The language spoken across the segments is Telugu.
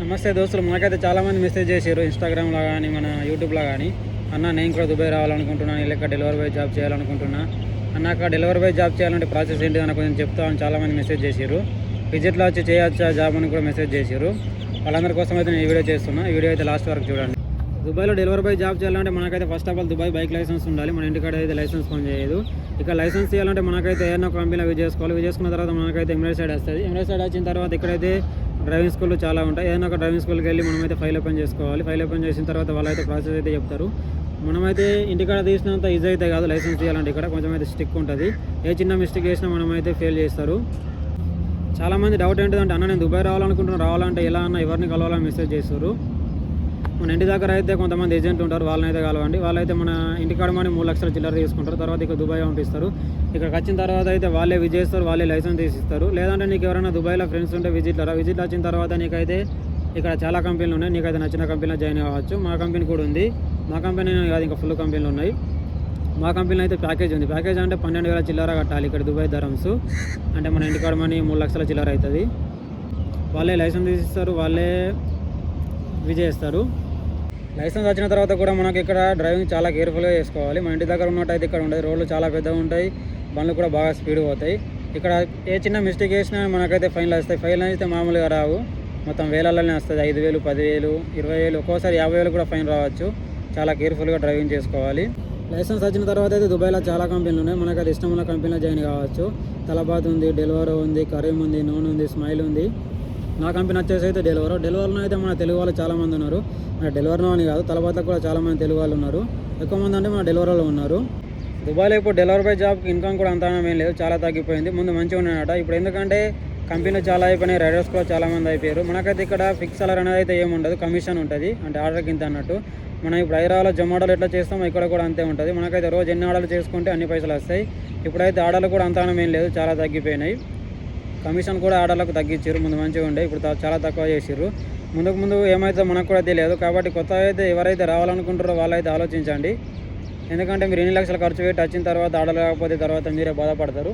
నమస్తే దోస్తులు మనకైతే చాలామంది మెసేజ్ చేశారు ఇన్స్టాగ్రామ్లో కానీ మన యూట్యూబ్లో కానీ అన్న నేను కూడా దుబాయ్ రావాలనుకుంటున్నాను లెక్క డెలివరీ బాయ్ జాబ్ చేయాలనుకుంటున్నా. అన్నాక డెలివరీ బాయ్ జాబ్ చేయాలంటే ప్రాసెస్ ఏంటి అని కొంచెం చెప్తా అని చాలామంది మెసేజ్ చేశారు విజిట్లో వచ్చి చేయొచ్చా జాబ్ అని కూడా మెసేజ్ చేశారు వాళ్ళందరి కోసం అయితే నేను ఈ వీడియో చేస్తున్నా. ఈ వీడియో అయితే లాస్ట్ వరకు చూడండి. దుబాయ్లో డెలివరీ బాయ్ జాబ్ చేయాలంటే మనకైతే first of all Dubai bike licence ఉండాలి. మన ఇంటికాడ అయితే లైసెన్స్ పని చేయదు. ఇక లైసెన్స్ చేయాలంటే మనకైతే ఏదైనా కంపెనీలో యూజ్ చేసుకోవాలి. యూజ్ చేసుకున్న తర్వాత మనకైతే ఎమ్రెడ్ సైడ్ వస్తుంది. ఎమ్రెడ్ సైడ్ వచ్చిన తర్వాత ఇక్కడైతే డ్రైవింగ్ స్కూల్ చాలా ఉంటాయి. ఏదైనా ఒక డ్రైవింగ్ స్కూల్కి వెళ్ళి మనమైతే ఫైల్ ఓపెన్ చేసుకోవాలి. ఫైల్ ఓపెన్ చేసిన తర్వాత వాళ్ళైతే ప్రాసెస్ అయితే చెప్తారు. మనమైతే ఇంటికాడ తీసినంత ఈజీ అయితే కాదు లైసెన్స్ చేయాలంటే ఇక్కడ. కొంచెం అయితే స్టిక్ ఉంటుంది. ఏ చిన్న మిస్టేక్ చేసినా మనమైతే ఫెయిల్ చేస్తారు. చాలామంది డౌట్ ఏంటంటే అన్న నేను దుబాయ్ రావాలనుకుంటున్నాను రావాలంటే ఎలా అన్న ఎవరిని కలవాలని మెసేజ్ చేస్తారు. మన ఇంటి దగ్గర అయితే కొంతమంది ఏజెంట్లు ఉంటారు వాళ్ళని అయితే కలవండి. వాళ్ళైతే మన ఇంటికాడ మనీ మూడు లక్షల చిల్లర తీసుకుంటారు. తర్వాత ఇక దుబాయ్ పంపిస్తారు. ఇక్కడికి వచ్చిన తర్వాత అయితే వాళ్ళే విజిట్ చేస్తారు వాళ్ళే లైసెన్స్ తీసిస్తారు. లేదంటే నీకు ఎవరైనా దుబాయ్లో ఫ్రెండ్స్ ఉంటే విజిట్ విజిట్లు విజిట్ వచ్చిన తర్వాత నీకైతే ఇక్కడ చాలా కంపెనీలు ఉన్నాయి. నీకైతే నచ్చిన కంపెనీలో జాయిన్ అవ్వచ్చు. మా కంపెనీ కూడా ఉంది. మా కంపెనీ కాదు ఇంకా ఫుల్ కంపెనీలు ఉన్నాయి. మా కంపెనీలో అయితే ప్యాకేజ్ ఉంది. ప్యాకేజ్ అంటే పన్నెండు వేల చిల్లర కట్టాలి ఇక్కడ దుబాయ్ ధరమ్స్. అంటే మన ఇంటికాడ మనీ మూడు లక్షల చిల్లర అవుతుంది. వాళ్ళే లైసెన్స్ తీసిస్తారు వాళ్ళే విజయిస్తారు చేస్తారు. లైసెన్స్ వచ్చిన తర్వాత కూడా మనకి ఇక్కడ డ్రైవింగ్ చాలా కేర్ఫుల్గా చేసుకోవాలి. మన ఇంటి దగ్గర ఉన్నట్టయితే ఇక్కడ ఉండదు. రోడ్లు చాలా పెద్దగా ఉంటాయి. బండ్లు కూడా బాగా స్పీడ్ పోతాయి. ఇక్కడ ఏ చిన్న మిస్టేక్ చేసినా మనకైతే ఫైన్లు వస్తాయి. ఫైన్లు అయితే మామూలుగా రావు. మొత్తం వేలల్లోనే వస్తుంది. ఐదు వేలు పదివేలు ఇరవై వేలు ఒక్కోసారి యాభై వేలు కూడా ఫైన్ రావచ్చు. చాలా కేర్ఫుల్గా డ్రైవింగ్ చేసుకోవాలి. లైసెన్స్ వచ్చిన తర్వాత అయితే దుబాయ్లో చాలా కంపెనీలు ఉన్నాయి. మనకు అది ఇష్టం ఉన్న కంపెనీలో జాయిన్ కావచ్చు. తలబాత్ ఉంది డెలివరో ఉంది కరీం ఉంది నూనె ఉంది స్మైల్ ఉంది. నా కంపెనీ వచ్చేసి అయితే డెలివరో డెలివరీలో అయితే మన తెలుగు వాళ్ళు చాలామంది ఉన్నారు. మన డెలివరీలో అని కాదు తలబాత్లో కూడా చాలామంది తెలుగు వాళ్ళు ఉన్నారు. ఎక్కువ మంది అంటే మన డెలివరీలో ఉన్నారు. దుబాయ్లో ఇప్పుడు డెలివరీ బై జాబ్కి ఇన్కమ్ కూడా అంత ఏం లేదు చాలా తగ్గిపోయింది. ముందు మంచిగా ఉన్నాయట ఇప్పుడు ఎందుకంటే కంపెనీలు చాలా అయిపోయినాయి రైడర్స్ కూడా చాలామంది అయిపోయారు. మనకైతే ఇక్కడ ఫిక్స్ సాలరీ అనేది అయితే ఏముండదు కమిషన్ ఉంటుంది. అంటే ఆర్డర్కి ఇంత అన్నట్టు. మనం ఇప్పుడు హైదరాబాద్లో జొమాటోలో ఎట్లా చేస్తామో ఇక్కడ కూడా అంతే ఉంటుంది. మనకైతే రోజు ఎన్ని ఆర్డర్లు చేసుకుంటే అన్ని పైసలు వస్తాయి. ఇప్పుడైతే ఆర్డర్లు కూడా అంత ఏం లేదు చాలా తగ్గిపోయినాయి. కమిషన్ కూడా ఆర్డర్లకు తగ్గించారు ముందు మంచిగా ఉండే ఇప్పుడు చాలా తక్కువ చేసిర్రు. ముందుకు ముందు ఏమైతే మనకు కూడా తెలియదు కాబట్టి కొత్త అయితే ఎవరైతే రావాలనుకుంటారో వాళ్ళైతే ఆలోచించండి. ఎందుకంటే మీరు ఎన్ని లక్షలు ఖర్చు పెట్టి వచ్చిన తర్వాత ఆర్డర్ తర్వాత మీరే బాధపడతారు.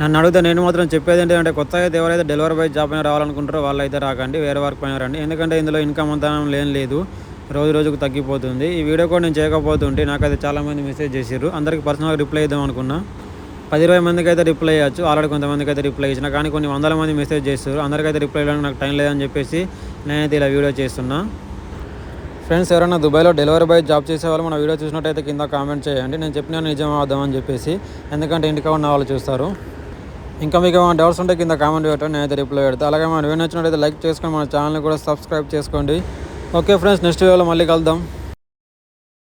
నన్ను అడిగితే నేను మాత్రం చెప్పేది ఏంటంటే కొత్త అయితే ఎవరైతే డెలివరీ బాయ్ జాబ్ అయినా రావాలనుకుంటారో వాళ్ళైతే రాకండి వేరే వర్క్ పైన రండి. ఎందుకంటే ఇందులో ఇన్కమ్ అంతా లేని లేదు రోజు రోజుకు తగ్గిపోతుంది. ఈ వీడియో కూడా నేను చేయకపోతుంటే నాకైతే చాలామంది మెసేజ్ చేసిర్రు. అందరికి పర్సనల్గా రిప్లై ఇద్దాం అనుకున్నా. పది ఇరవై మందికి అయితే రిప్లై ఇవ్వచ్చు ఆల్రెడీ కొంతమందికి అయితే రిప్లై ఇచ్చిన. కానీ కొన్ని వందల మంది మెసేజ్ చేస్తారు అందరికైతే రిప్లై ఇవ్వడానికి నాకు టైం లేదని చెప్పేసి నేనైతే ఇలా వీడియో చేస్తున్నా. ఫ్రెండ్స్ ఎవరైనా దుబాయ్లో డెలివరీ బాయ్ జాబ్ చేసే వాళ్ళు మన వీడియో చూసినట్టయితే కింద కామెంట్ చేయండి. నేను చెప్పిన నిజం అని చెప్పేసి. ఎందుకంటే ఇంటికి ఉన్న వాళ్ళు చూస్తారు. ఇంకా మీకు ఏమైనా డౌట్స్ ఉంటే కింద కామెంట్ పెట్టండి. నేనైతే రిప్లై పెడతా. అలాగే మన వీడియో నచ్చినట్టయితే లైక్ చేసుకొని మన ఛానల్ని కూడా సబ్స్క్రైబ్ చేసుకోండి. ఓకే ఫ్రెండ్స్ నెక్స్ట్ వీడియోలో మళ్ళీ కలుద్దాం.